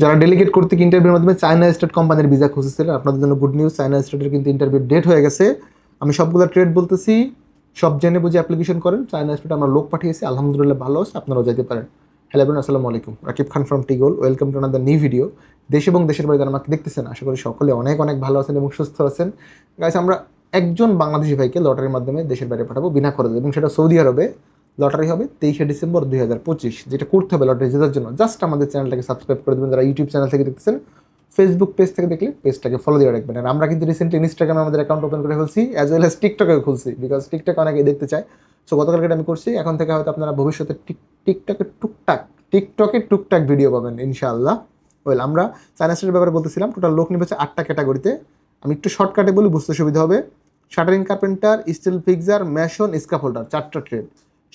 যারা ডেলিগেট করতে ইন্টারভিউর মাধ্যমে চায়না স্টেট কোম্পানির ভিসা খুঁজেছিলেন আপনাদের জন্য গুড নিউজ চায়না স্টেটের কিন্তু ইন্টারভিউ ডেট হয়ে গেছে। আমি সবগুলো ট্রেড বলতেছি, সব জেনে বুঝে অ্যাপ্লিকেশন করেন। চায়না স্টেট আমরা লোক পাঠিয়েছি, আলহামদুলিল্লাহ ভালো আছে, আপনারাও যেতে পারেন। হ্যালো এভরিওয়ান আসসালামু আলাইকুম। Rakib Khan from টিগোল welcome to another new video দেশ এবং দেশের বাইরে আমাকে দেখতেছেন, আশা করি সকলে অনেক অনেক ভালো আছেন এবং সুস্থ আছেন। গাইস আমরা একজন বাংলাদেশি ভাইকে লটারির মাধ্যমে দেশের বাইরে পাঠাবো, বিনা খরচে, এবং সেটা সৌদি আরবে লটারি হবে তেইশে ডিসেম্বর দুই হাজার পঁচিশ। যেটা করতে হবে লটারি জেতার জন্য। জাস্ট আমাদের চ্যানেলটাকে সাবস্ক্রাইব করে দেবেন। যারা ইউটিউব চ্যানেল থেকে দেখতেছেন ফেসবুক পেজ থেকে দেখলে পেজটাকে ফলো দিয়ে রাখবেন। আর আমরা কিন্তু রিসেন্টলি ইনস্টাগ্রামে আমাদের অ্যাকাউন্ট ওপেন করে ফেলছি অ্যাজ ওয়েল অ্যাজ টিকটকেও খুলছি বিকজ টিকটক অনেকেই দেখতে চায়। সো গতকালকে আমি করছি। এখন থেকে হয়তো আপনারা ভবিষ্যতে টিক টিকটকে টুকটাক টিকটকে টুকটাক ভিডিও পাবেন, ইনশাআল্লাহ। ওয়েল আমরা সাইনাসের ব্যাপারে বলতেছিলাম টোটাল লোক হচ্ছে আটটা ক্যাটাগরিতে আমি একটু শর্টকাটে বলি, বুঝতে সুবিধা হবে। Shuttering carpenter steel fixer mason scaffolder চারটা trade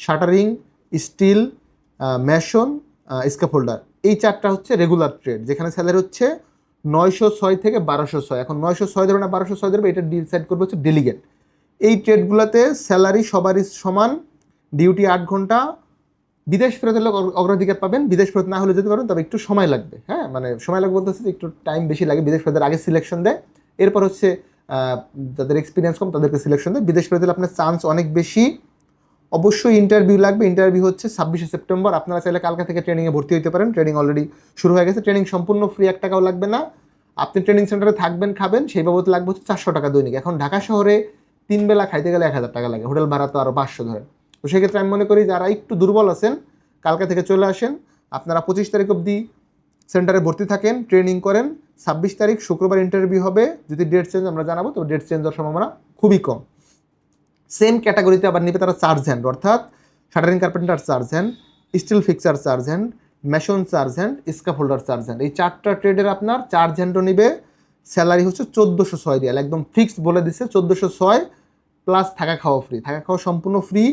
shuttering, steel mason scaffolder এই চারটা হচ্ছে রেগুলার ট্রেড যেখানে স্যালারি হচ্ছে নয়শো ছয় থেকে বারোশো ছয়। এখন নয়শো ছয় ধরবে না, বারোশো ছয় ধরবে, এটা ডিসাইড করবে হচ্ছে ডেলিগেট এই ট্রেডগুলোতে স্যালারি সবারই সমান ডিউটি আট ঘণ্টা। বিদেশ ফেরত হলে অগ্রাধিকার পাবেন, বিদেশ ফেরত না হলে যেতে পারবেন, তবে একটু সময় লাগবে হ্যাঁ? মানে সময় লাগবে বলতে একটু টাইম বেশি লাগে, বিদেশ ফেরতের আগে সিলেকশন দেয়। এরপর হচ্ছে যাদের এক্সপিরিয়েন্স কম, তাদেরকে সিলেকশন দেয়। বিদেশ ফেরত হলে আপনার চান্স অনেক বেশি। অবশ্যই ইন্টারভিউ লাগবে। ইন্টারভিউ হচ্ছে ছাব্বিশে সেপ্টেম্বর। আপনারা চাইলে কালকে থেকে ট্রেনিংয়ে ভর্তি হতে পারেন। ট্রেনিং অলরেডি শুরু হয়ে গেছে। ট্রেনিং সম্পূর্ণ ফ্রি এক টাকাও লাগবে না। আপনি ট্রেনিং সেন্টারে থাকবেন, খাবেন, সেই বাবদ লাগবে হচ্ছে চারশো টাকা দৈনিক। এখন ঢাকা শহরে তিন বেলা খাইতে গেলে এক হাজার টাকা লাগে। হোটেল ভাড়া তো আরও পাঁচশো ধরেন। তো সেক্ষেত্রে আমি মনে করি যারা একটু দুর্বল আছেন, কালকে থেকে চলে আসেন। আপনারা পঁচিশ তারিখ অবধি সেন্টারে ভর্তি থাকেন ট্রেনিং করেন। ছাব্বিশ তারিখ শুক্রবার ইন্টারভিউ হবে। যদি ডেট চেঞ্জ আমরা জানাব তো ডেট চেঞ্জ হওয়ার সম্ভাবনা খুবই কম। সেম ক্যাটাগরিতে আবার নেবে তারা চার্জ হ্যান্ড অর্থাৎ shuttering carpenter charge hand steel fixer charge hand mason charge hand scaffolder charge hand এই চারটা ট্রেডের আপনার চার্জ হ্যান্ডও নিবে। স্যালারি হচ্ছে চোদ্দোশো ছয় রিয়াল। একদম ফিক্সড বলে দিচ্ছে চোদ্দোশো ছয় প্লাস থাকা খাওয়া ফ্রি থাকা খাওয়া সম্পূর্ণ ফ্রি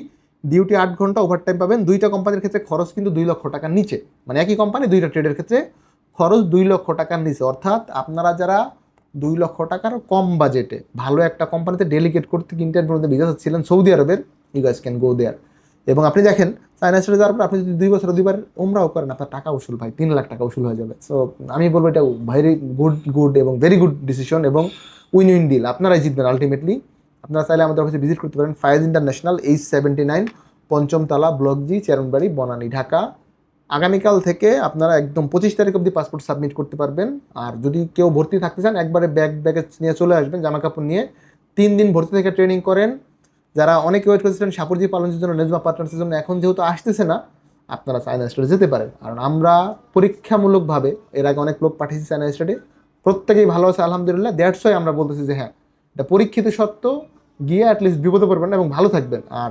ডিউটি আট ঘণ্টা ওভারটাইম পাবেন। দুইটা কোম্পানির ক্ষেত্রে খরচ কিন্তু দুই লক্ষ টাকার নিচে। মানে একই কোম্পানি দুইটা ট্রেডের ক্ষেত্রে খরচ দুই লক্ষ টাকার নিচে। অর্থাৎ আপনারা যারা দুই লক্ষ টাকার কম বাজেটে। ভালো একটা কোম্পানিতে ডেলিগেট করতে ইন্টারভিউতে বিজাস ছিলেন সৌদি আরবের you guys can go there এবং আপনি দেখেন চায়না স্টেটে যাওয়ার পর আপনি যদি দুই বছর দুইবার উমরাও করেন, আপনার টাকা উসুল ভাই, তিন লাখ টাকা উসুল হয়ে যাবে। সো আমি বলব এটা ভেরি গুড গুড এবং ভেরি গুড ডিসিশন এবং উইন উইন ডিল আপনারাই জিতবেন আলটিমেটলি আপনারা চাইলে আমাদের অফিসে ভিজিট করতে পারেন। Fayaz international H seventy nine পঞ্চমতলা block G চেরনবাড়ি বনানী ঢাকা আগামীকাল থেকে আপনারা একদম পঁচিশ তারিখ অবধি পাসপোর্ট সাবমিট করতে পারবেন। আর যদি কেউ ভর্তি থাকতে চান, একবারে ব্যাগ ব্যাগেজ নিয়ে চলে আসবেন জামা কাপড় নিয়ে। তিন দিন ভর্তি থেকে ট্রেনিং করেন। যারা অনেকে ওয়েট করেছিলেন সাপুরজি পালনের জন্য নেজমা পার্টনার্সের জন্য এখন যেহেতু আসতেছে না, আপনারা চায়না স্টেটে যেতে পারেন। কারণ আমরা পরীক্ষামূলকভাবে, এর আগে অনেক লোক পাঠিয়েছি চায়না স্টেটে প্রত্যেকেই ভালো আছে, আলহামদুলিল্লাহ। ওয়াই আমরা বলতেছি যে হ্যাঁ এটা পরীক্ষিত সত্য, গিয়ে অ্যাটলিস্ট বিপদে পড়বেন এবং ভালো থাকবেন। আর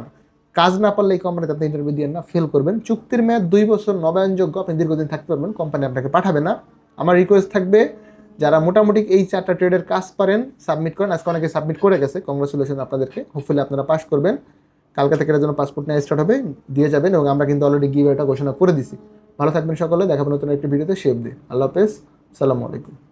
কাজ না পারলে এই কোম্পানিতে আপনি ইন্টারভিউ দিয়ে না ফেল করবেন। চুক্তির মেয়াদ দুই বছর, নবায়নযোগ্য, আপনি দীর্ঘদিন থাকতে পারবেন কোম্পানি আপনাকে পাঠাবে না। আমার রিকোয়েস্ট থাকবে, যারা মোটামুটি এই চারটা ট্রেডের কাজ পারেন সাবমিট করেন। আজকে অনেকে সাবমিট করে গেছে কংগ্রেচুলেশন আপনাদেরকে। হোপফুলি আপনারা পাস করবেন। কালকে থেকে জন্য পাসপোর্ট নিয়ে স্টার্ট হবে, দিয়ে যাবেন এবং আমরা কিন্তু অলরেডি গিভ এটা ঘোষণা করে দিছি। ভালো থাকবেন সকলে দেখাবেন নতুন একটি ভিডিওতে শেপ দিয়ে আল্লাহ হাফেজ। সালামু আলাইকুম।